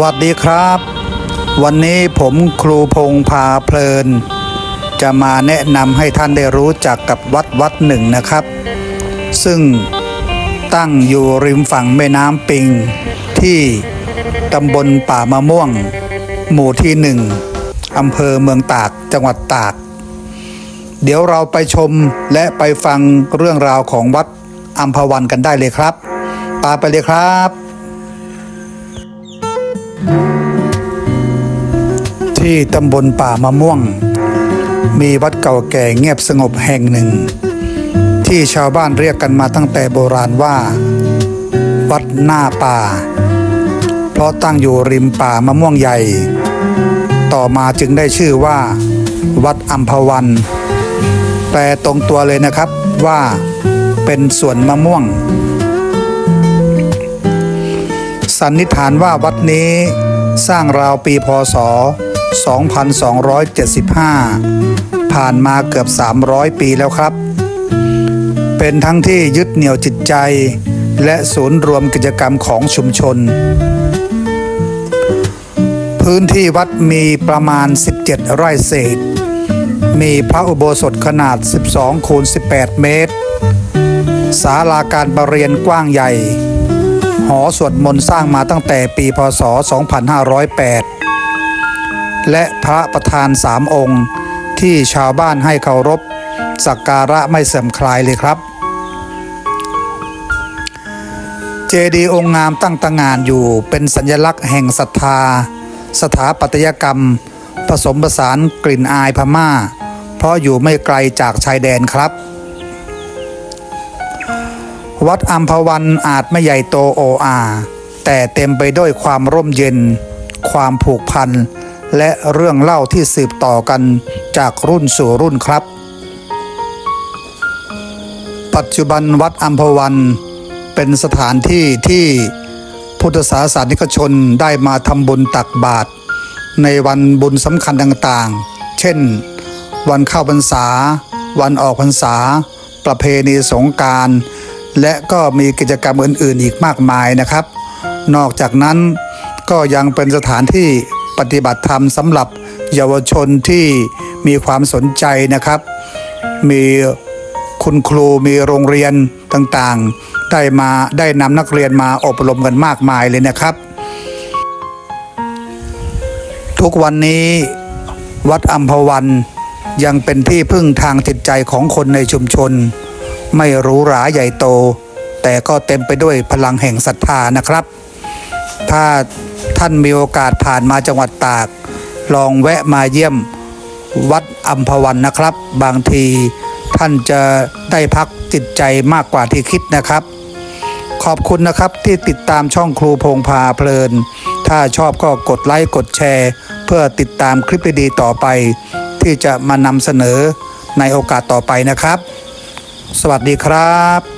วัสดีครับ วันนี้ผมครูพงพาเพลิน จะมาแนะนำให้ท่านได้รู้จักกับวัดวัดหนึ่งนะครับ ซึ่งตั้งอยู่ริมฝั่งแม่น้ำปิง ที่ตำบลป่ามะม่วง หมู่ที่หนึ่งอำเภอเมืองตากจังหวัดตาก เดี๋ยวเราไปชมและไปฟังเรื่องราวของวัดอัมพวันกันได้เลยครับตาไปเลยครับ ที่ตำบลป่ามะม่วง มีวัดเก่าแก่เงียบสงบแห่งหนึ่ง ที่ชาวบ้านเรียกกันมาตั้งแต่โบราณว่า วัดหน้าป่า เพราะตั้งอยู่ริมป่ามะม่วงใหญ่ ต่อมาจึงได้ชื่อว่า วัดอัมพวัน แปลตรงตัวเลยนะครับว่าเป็นสวนมะม่วง สันนิษฐานว่าวัดนี้สร้างราวปีพศ 2275 ผ่านมาเกือบ 300 ปีแล้วครับ เป็นทั้งที่ยึดเหนี่ยวจิตใจ และศูนย์รวมกิจกรรมของชุมชน พื้นที่วัดมีประมาณ 17 ไร่เศษ มีพระอุโบสถขนาด 12คูณ18 เมตรศาลาการประเรียนกว้างใหญ่ หอสวดมนต์สร้างมาตั้งแต่ปีพศ 2508 และพระประธานสามองค์ที่ชาวบ้านให้เคารพสักการะไม่เสื่อมคลายเลยครับ เจดีย์องค์งามตั้งตางานอยู่เป็นสัญลักษณ์แห่งศรัทธา สถาปัตยกรรม ผสมผสานกลิ่นอายพม่า เพราะอยู่ไม่ไกลจากชายแดนครับ วัดอัมพวันอาจไม่ใหญ่โตโออาแต่เต็มไปด้วยความร่มเย็น ความผูกพัน และเรื่องเล่าที่สืบต่อกันจากรุ่นสู่รุ่นครับ ปัจจุบันวัดอัมพวัน เป็นสถานที่ที่พุทธศาสนิกชนได้มาทำบุญตักบาตรในวันบุญสำคัญต่างๆ เช่น วันเข้าพรรษา วันออกพรรษา ประเพณีสงกราร และก็มีกิจกรรมอื่นๆ อีกมากมายนะครับ นอกจากนั้นก็ยังเป็นสถานที่ปฏิบัติธรรมสำหรับเยาวชนที่มีความสนใจนะครับ มีคุณครูมีโรงเรียนต่างๆ ได้มาได้นำนักเรียนมาอบรมกันมากมายเลยนะครับ ทุกวันนี้วัดอัมพวันยังเป็นที่พึ่งทางจิตใจของคนในชุมชน ไม่หรูหราใหญ่โต แต่ก็เต็มไปด้วยพลังแห่งศรัทธานะครับ ถ้าท่านมีโอกาสผ่านมาจังหวัดตาก ลองแวะมาเยี่ยมวัดอัมพวันนะครับ บางทีท่านจะได้พักจิตใจมากกว่าที่คิดนะครับ ขอบคุณนะครับที่ติดตามช่องครูพงพาเพลิน ถ้าชอบก็กดไลค์กดแชร์ เพื่อติดตามคลิปดีๆต่อไป ที่จะมานำเสนอในโอกาสต่อไปนะครับ สวัสดีครับ